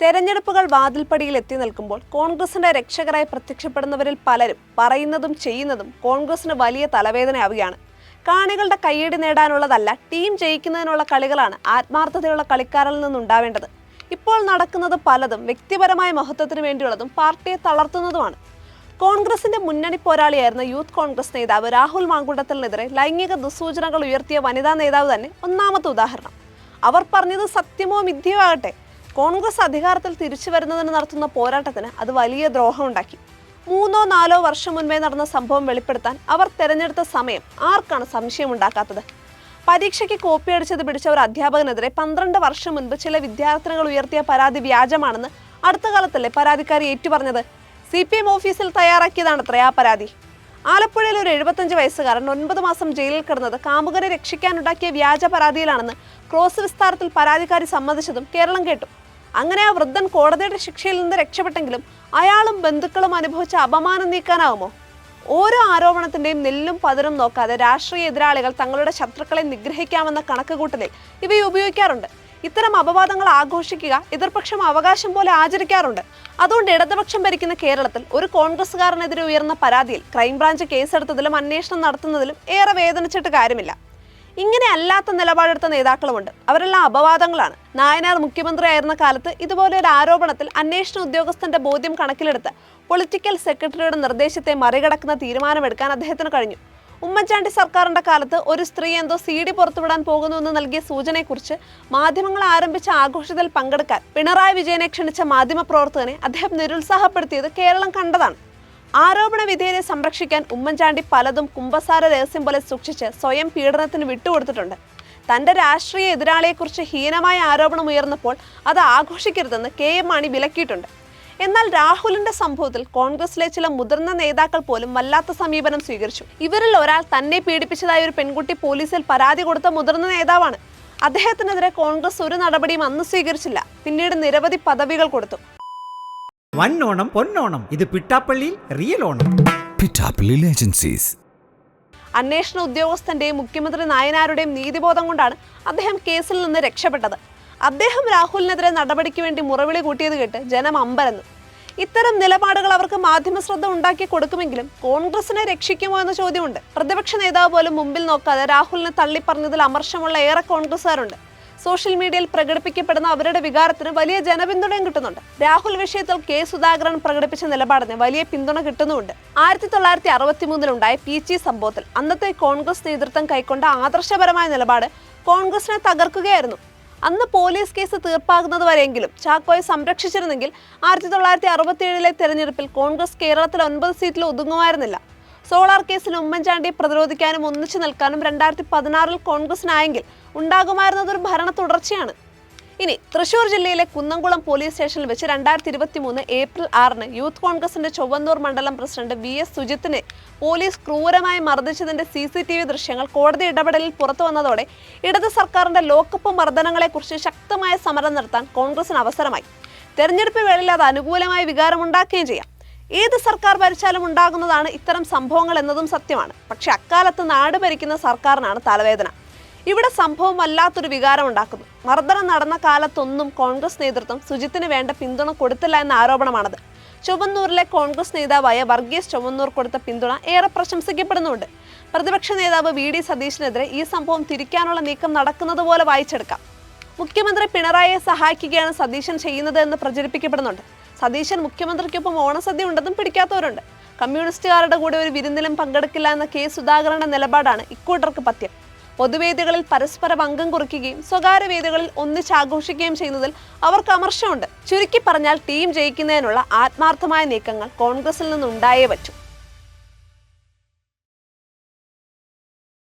തെരഞ്ഞെടുപ്പുകൾ വാതിൽപ്പടിയിൽ എത്തി നിൽക്കുമ്പോൾ കോൺഗ്രസിന്റെ രക്ഷകരായി പ്രത്യക്ഷപ്പെടുന്നവരിൽ പലരും പറയുന്നതും ചെയ്യുന്നതും കോൺഗ്രസിന് വലിയ തലവേദനയാവുകയാണ്. കാണികളുടെ കയ്യടി നേടാനുള്ളതല്ല ടീം ജയിക്കുന്നതിനുള്ള കളികളാണ് ആത്മാർത്ഥതയുള്ള കളിക്കാരിൽ നിന്നുണ്ടാവേണ്ടത്. ഇപ്പോൾ നടക്കുന്നത് പലതും വ്യക്തിപരമായ മഹത്വത്തിന് വേണ്ടിയുള്ളതും പാർട്ടിയെ തളർത്തുന്നതുമാണ്. കോൺഗ്രസിന്റെ മുന്നണി പോരാളിയായിരുന്ന യൂത്ത് കോൺഗ്രസ് നേതാവ് രാഹുൽ മാങ്കുണ്ടത്തിനെതിരെ ലൈംഗിക ദുസൂചനകൾ ഉയർത്തിയ വനിതാ നേതാവ് തന്നെ ഒന്നാമത്തെ ഉദാഹരണം. അവർ പറഞ്ഞത് സത്യമോ മിഥ്യയോ ആകട്ടെ കോൺഗ്രസ് അധികാരത്തിൽ തിരിച്ചു വരുന്നതിന് നടത്തുന്ന പോരാട്ടത്തിന് അത് വലിയ ദ്രോഹമുണ്ടാക്കി. മൂന്നോ നാലോ വർഷം മുൻപേ നടന്ന സംഭവം വെളിപ്പെടുത്താൻ അവർ തെരഞ്ഞെടുത്ത സമയം ആർക്കാണ് സംശയമുണ്ടാക്കാത്തത്? പരീക്ഷയ്ക്ക് കോപ്പിയടിച്ചത് പിടിച്ച ഒരു അധ്യാപകനെതിരെ പന്ത്രണ്ട് വർഷം മുൻപ് ചില വിദ്യാർത്ഥിനികൾ ഉയർത്തിയ പരാതി വ്യാജമാണെന്ന് അടുത്ത കാലത്തല്ലേ പരാതിക്കാരി ഏറ്റുപറഞ്ഞത്? സി പി എം ഓഫീസിൽ തയ്യാറാക്കിയതാണത്രേ ആ പരാതി. ആലപ്പുഴയിൽ ഒരു എഴുപത്തഞ്ച് വയസ്സുകാരൻ ഒൻപത് മാസം ജയിലിൽ കിടന്നത് കാമുകനെ രക്ഷിക്കാനുണ്ടാക്കിയ വ്യാജ പരാതിയിലാണെന്ന് ക്രോസ് വിസ്താരത്തിൽ പരാതിക്കാരി സമ്മതിച്ചതും കേരളം കേട്ടു. അങ്ങനെ ആ വൃദ്ധൻ കോടതിയുടെ ശിക്ഷയിൽ നിന്ന് രക്ഷപ്പെട്ടെങ്കിലും അയാളും ബന്ധുക്കളും അനുഭവിച്ച അപമാനം നീക്കാനാവുമോ? ഓരോ ആരോപണത്തിന്റെയും നെല്ലും പതിരും നോക്കാതെ രാഷ്ട്രീയ എതിരാളികൾ തങ്ങളുടെ ശത്രുക്കളെ നിഗ്രഹിക്കാമെന്ന കണക്കുകൂട്ടലിൽ ഇവയെ ഉപയോഗിക്കാറുണ്ട്. ഇത്തരം അപവാദങ്ങൾ ആഘോഷിക്കുക എതിർപക്ഷം അവകാശം പോലെ ആചരിക്കാറുണ്ട്. അതുകൊണ്ട് ഇടതുപക്ഷം ഭരിക്കുന്ന കേരളത്തിൽ ഒരു കോൺഗ്രസ്സുകാരനെതിരെ ഉയർന്ന പരാതിയിൽ ക്രൈംബ്രാഞ്ച് കേസെടുത്തതിലും അന്വേഷണം നടത്തുന്നതിലും ഏറെ വേദനിച്ചിട്ട് കാര്യമില്ല. ഇങ്ങനെ അല്ലാത്ത നിലപാടെടുത്ത നേതാക്കളുമുണ്ട്. അവരെല്ലാം അപവാദങ്ങളാണ്. നായനാർ മുഖ്യമന്ത്രിയായിരുന്ന കാലത്ത് ഇതുപോലെ ഒരു ആരോപണത്തിൽ അന്വേഷണ ഉദ്യോഗസ്ഥന്റെ ബോധ്യം കണക്കിലെടുത്ത് പൊളിറ്റിക്കൽ സെക്രട്ടറിയുടെ നിർദ്ദേശത്തെ മറികടക്കുന്ന തീരുമാനമെടുക്കാൻ അദ്ദേഹത്തിന് കഴിഞ്ഞു. ഉമ്മൻചാണ്ടി സർക്കാരിന്റെ കാലത്ത് ഒരു സ്ത്രീ എന്തോ സി ഡി പുറത്തുവിടാൻ പോകുന്നുവെന്ന് നൽകിയ സൂചനയെക്കുറിച്ച് മാധ്യമങ്ങൾ ആരംഭിച്ച ആഘോഷത്തിൽ പങ്കെടുക്കാൻ പിണറായി വിജയനെ ക്ഷണിച്ച മാധ്യമപ്രവർത്തകനെ അദ്ദേഹം നിരുത്സാഹപ്പെടുത്തിയത് കേരളം കണ്ടതാണ്. ആരോപണ വിധേയരെ സംരക്ഷിക്കാൻ ഉമ്മൻചാണ്ടി പലതും കുമ്പസാര രഹസ്യം പോലെ സൂക്ഷിച്ച് സ്വയം പീഡനത്തിന് വിട്ടുകൊടുത്തിട്ടുണ്ട്. തന്റെ രാഷ്ട്രീയ എതിരാളിയെക്കുറിച്ച് ഹീനമായ ആരോപണം ഉയർന്നപ്പോൾ അത് ആഘോഷിക്കരുതെന്ന് കെ എം മാണി വിലക്കിയിട്ടുണ്ട്. എന്നാൽ രാഹുലിന്റെ സംഭവത്തിൽ കോൺഗ്രസിലെ ചില മുതിർന്ന നേതാക്കൾ പോലും വല്ലാത്ത സമീപനം സ്വീകരിച്ചു. ഇവരിൽ ഒരാൾ തന്നെ പീഡിപ്പിച്ചതായ ഒരു പെൺകുട്ടി പോലീസിൽ പരാതി കൊടുത്ത മുതിർന്ന നേതാവാണ്. അദ്ദേഹത്തിനെതിരെ കോൺഗ്രസ് ഒരു നടപടിയും അന്ന് സ്വീകരിച്ചില്ല. പിന്നീട് നിരവധി പദവികൾ കൊടുത്തു. വന്നോണം പൊന്നോണം. ഇത് പിട്ടാപ്പള്ളിയിൽ റിയൽ ഓണം. പിട്ടാപ്പള്ളിയിൽ ഏജൻസീസ്. അന്വേഷണ ഉദ്യോഗസ്ഥന്റെയും മുഖ്യമന്ത്രി നായനാരുടെയും നീതിബോധം കൊണ്ടാണ് അദ്ദേഹം കേസിൽ നിന്ന് രക്ഷപ്പെട്ടത്. അദ്ദേഹം രാഹുലിനെതിരെ നടപടിക്ക് വേണ്ടി മുറവിളി കൂട്ടിയത് കേട്ട് ജനം അമ്പരന്നു. ഇത്തരം നിലപാടുകൾ അവർക്ക് മാധ്യമ ശ്രദ്ധ ഉണ്ടാക്കി കൊടുക്കുമെങ്കിലും കോൺഗ്രസിനെ രക്ഷിക്കുമോ എന്ന ചോദ്യമുണ്ട്. പ്രതിപക്ഷ നേതാവ് പോലും മുമ്പിൽ നോക്കാതെ രാഹുലിനെ തള്ളിപ്പറഞ്ഞതിൽ അമർഷമുള്ള ഏറെ കോൺഗ്രസ്സുകാരുണ്ട്. സോഷ്യൽ മീഡിയയിൽ പ്രകടിപ്പിക്കപ്പെടുന്ന അവരുടെ വികാരത്തിന് വലിയ ജനപിന്തുണയും കിട്ടുന്നുണ്ട്. രാഹുൽ വിഷയത്തിൽ കെ സുധാകരൻ പ്രകടിപ്പിച്ച നിലപാടിന് വലിയ പിന്തുണ കിട്ടുന്നുണ്ട് ആയിരത്തി തൊള്ളായിരത്തി അറുപത്തി മൂന്നിലുണ്ടായ പി ചി സംഭവത്തിൽ അന്നത്തെ കോൺഗ്രസ് നേതൃത്വം കൈക്കൊണ്ട ആദർശപരമായ നിലപാട് കോൺഗ്രസിനെ തകർക്കുകയായിരുന്നു. അന്ന് പോലീസ് കേസ് തീർപ്പാകുന്നത് വരെയെങ്കിലും ചാക്കോയെ സംരക്ഷിച്ചിരുന്നെങ്കിൽ ആയിരത്തി തൊള്ളായിരത്തി അറുപത്തി ഏഴിലെ തെരഞ്ഞെടുപ്പിൽ കോൺഗ്രസ് കേരളത്തിൽ ഒൻപത് സീറ്റിൽ ഒതുങ്ങുമായിരുന്നില്ല. സോളാർ കേസിൽ ഉമ്മൻചാണ്ടി പ്രതിരോധിക്കാനും ഒന്നിച്ചു നിൽക്കാനും രണ്ടായിരത്തി പതിനാറിൽ കോൺഗ്രസിനായെങ്കിൽ ഉണ്ടാകുമായിരുന്നത് ഒരു ഭരണ തുടർച്ചയാണ്. ഇനി തൃശൂർ ജില്ലയിലെ കുന്നംകുളം പോലീസ് സ്റ്റേഷനിൽ വെച്ച് രണ്ടായിരത്തി ഇരുപത്തി മൂന്ന് ഏപ്രിൽ ആറിന് യൂത്ത് കോൺഗ്രസിന്റെ ചൊവ്വന്നൂർ മണ്ഡലം പ്രസിഡന്റ് വി എസ് സുജിത്തിനെ പോലീസ് ക്രൂരമായി മർദ്ദിച്ചതിന്റെ സി സി ടി വി ദൃശ്യങ്ങൾ കോടതി ഇടപെടലിൽ പുറത്തു വന്നതോടെ ഇടത് സർക്കാരിന്റെ ലോക്കപ്പ് മർദ്ദനങ്ങളെക്കുറിച്ച് ശക്തമായ സമരം നടത്താൻ കോൺഗ്രസിന് അവസരമായി. തെരഞ്ഞെടുപ്പ് വേളയിൽ അത് അനുകൂലമായ വികാരമുണ്ടാക്കുകയും ചെയ്യാം. ഏത് സർക്കാർ ഭരിച്ചാലും ഉണ്ടാകുന്നതാണ് ഇത്തരം സംഭവങ്ങൾ എന്നതും സത്യമാണ്. പക്ഷെ അക്കാലത്ത് നാട് ഭരിക്കുന്ന സർക്കാരിനാണ് തലവേദന. ഇവിടെ സംഭവം വല്ലാത്തൊരു വികാരം ഉണ്ടാക്കുന്നു. മർദ്ദനം നടന്ന കാലത്തൊന്നും കോൺഗ്രസ് നേതൃത്വം സുജിത്തിന് വേണ്ട പിന്തുണ കൊടുത്തില്ല എന്ന ആരോപണമാണത്. ചുവന്നൂരിലെ കോൺഗ്രസ് നേതാവായ വർഗീസ് ചുവന്നൂർ കൊടുത്ത പിന്തുണ ഏറെ പ്രശംസിക്കപ്പെടുന്നുണ്ട്. പ്രതിപക്ഷ നേതാവ് വി ഡി സതീഷിനെതിരെ ഈ സംഭവം തിരിക്കാനുള്ള നീക്കം നടക്കുന്നത് പോലെ വായിച്ചെടുക്കാം. മുഖ്യമന്ത്രി പിണറായിയെ സഹായിക്കുകയാണ് സതീശൻ ചെയ്യുന്നത് എന്ന് പ്രചരിപ്പിക്കപ്പെടുന്നുണ്ട്. സതീശൻ മുഖ്യമന്ത്രിക്കൊപ്പം ഓണസദ്യ ഉണ്ടെന്നും പിടിക്കാത്തവരുണ്ട്. കമ്മ്യൂണിസ്റ്റുകാരുടെ കൂടെ ഒരു വിരുന്നിലും പങ്കെടുക്കില്ല എന്ന കെ സുധാകരന്റെ നിലപാടാണ് ഇക്കൂട്ടർക്ക് പത്യം. പൊതുവേദികളിൽ പരസ്പര അംഗം കുറിക്കുകയും സ്വകാര്യ വേദികളിൽ ഒന്നിച്ച് ആഘോഷിക്കുകയും ചെയ്യുന്നതിൽ അവർക്ക് അമർഷമുണ്ട്. ചുരുക്കി പറഞ്ഞാൽ ടീം ജയിക്കുന്നതിനുള്ള ആത്മാർത്ഥമായ നീക്കങ്ങൾ കോൺഗ്രസിൽ നിന്നുണ്ടായേ പറ്റൂ.